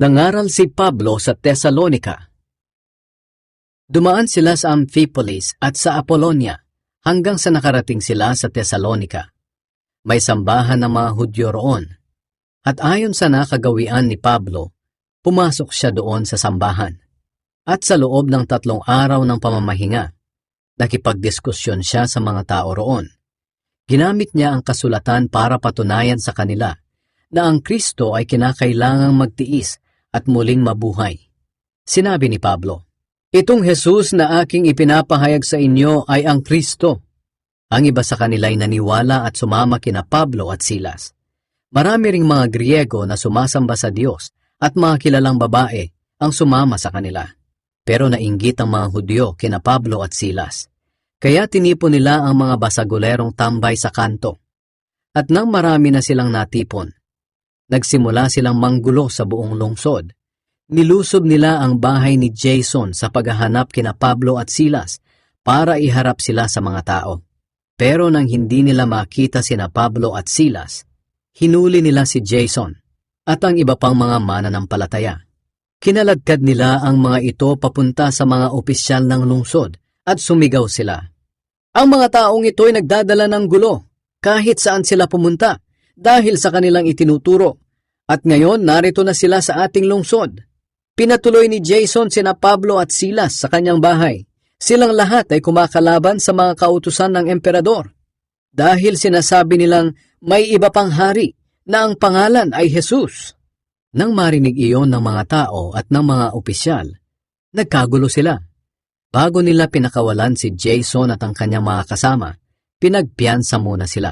Nangaral si Pablo sa Thessalonica. Dumaan sila sa Amphipolis at sa Apollonia hanggang sa nakarating sila sa Thessalonica. May sambahan ng mga Hudyo roon. At ayon sa nakagawian ni Pablo, pumasok siya doon sa sambahan. At sa loob ng tatlong araw ng pamamahinga, nakipagdiskusyon siya sa mga tao roon. Ginamit niya ang kasulatan para patunayan sa kanila na ang Kristo ay kinakailangang magtiis at muling mabuhay. Sinabi ni Pablo, Itong Jesus na aking ipinapahayag sa inyo ay ang Kristo. Ang iba sa kanila ay naniwala at sumama kina Pablo at Silas. Marami ring mga Griego na sumasamba sa Diyos at mga kilalang babae ang sumama sa kanila. Pero nainggit ang mga Hudyo kina Pablo at Silas. Kaya tinipon nila ang mga basagulerong tambay sa kanto. At nang marami na silang natipon, nagsimula silang manggulo sa buong lungsod. Nilusob nila ang bahay ni Jason sa paghahanap kina Pablo at Silas para iharap sila sa mga tao. Pero nang hindi nila makita sina Pablo at Silas, hinuli nila si Jason at ang iba pang mga mananampalataya. Kinaladkad nila ang mga ito papunta sa mga opisyal ng lungsod at sumigaw sila. Ang mga taong ito ay nagdadala ng gulo kahit saan sila pumunta dahil sa kanilang itinuturo. At ngayon narito na sila sa ating lungsod. Pinatuloy ni Jason sina Pablo at Silas sa kanyang bahay. Silang lahat ay kumakalaban sa mga kautusan ng emperador. Dahil sinasabi nilang may iba pang hari na ang pangalan ay Jesus. Nang marinig iyon ng mga tao at ng mga opisyal, nagkagulo sila. Bago nila pinakawalan si Jason at ang kanyang mga kasama, pinagpiansa muna sila.